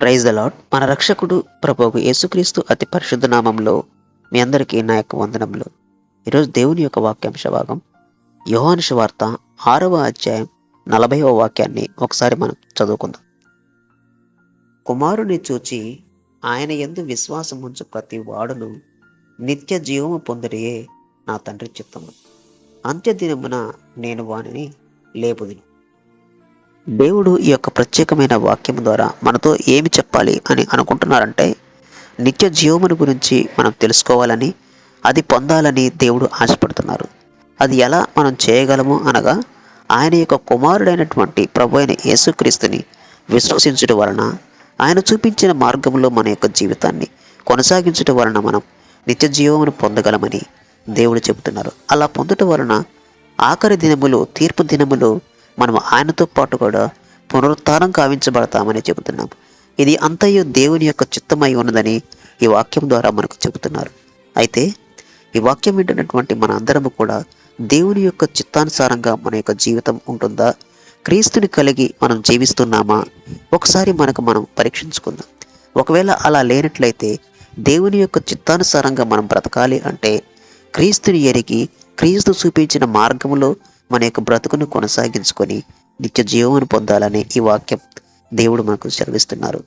Praise the lord మన రక్షకుడు ప్రభువు యేసుక్రీస్తు అతి పరిశుద్ధ నామంలో మీ అందరికీ నా యొక్క వందనములు. ఈరోజు దేవుని యొక్క వాక్యాంశ భాగం. యోహానుష వార్త ఆరవ అధ్యాయం నలభైవ వాక్యాన్ని ఒకసారి మనం చదువుకుందాం. కుమారుని చూచి ఆయన ఎందు విశ్వాసం ఉంచు ప్రతి వాడును నిత్య జీవము పొందడియే నా తండ్రి చిత్తము. అంత్యదినమున నేను వానిని లేపుదిను. దేవుడు ఈ యొక్క ప్రత్యేకమైన వాక్యం ద్వారా మనతో ఏమి చెప్పాలి అని అనుకుంటున్నారంటే నిత్య జీవముని గురించి మనం తెలుసుకోవాలని అది పొందాలని దేవుడు ఆశపడుతున్నారు. అది ఎలా మనం చేయగలము అనగా ఆయన యొక్క కుమారుడైనటువంటి ప్రభు అయిన యేసుక్రీస్తుని విశ్వసించడం వలన ఆయన చూపించిన మార్గంలో మన యొక్క జీవితాన్ని కొనసాగించడం వలన మనం నిత్య జీవమును పొందగలమని దేవుడు చెబుతున్నారు. అలా పొందటం వలన ఆఖరి దినములు తీర్పు దినములు మనం ఆయనతో పాటు కూడా పునరుత్నం కావించబడతామని చెబుతున్నాం. ఇది అంతయు దేవుని యొక్క చిత్తమై ఉన్నదని ఈ వాక్యం ద్వారా మనకు చెబుతున్నారు. అయితే ఈ వాక్యం వింటున్నటువంటి మన అందరము కూడా దేవుని యొక్క చిత్తానుసారంగా మన యొక్క జీవితం ఉంటుందా? క్రీస్తుని కలిగి మనం జీవిస్తున్నామా? ఒకసారి మనకు మనం పరీక్షించుకుందాం. ఒకవేళ అలా లేనట్లయితే దేవుని యొక్క చిత్తానుసారంగా మనం బ్రతకాలి అంటే క్రీస్తుని ఎరిగి క్రీస్తు చూపించిన మార్గంలో మన యొక్క బ్రతుకును కొనసాగించుకొని నిత్య జీవమును పొందాలని ఈ వాక్యం దేవుడు మనకు సెలవిస్తున్నారు.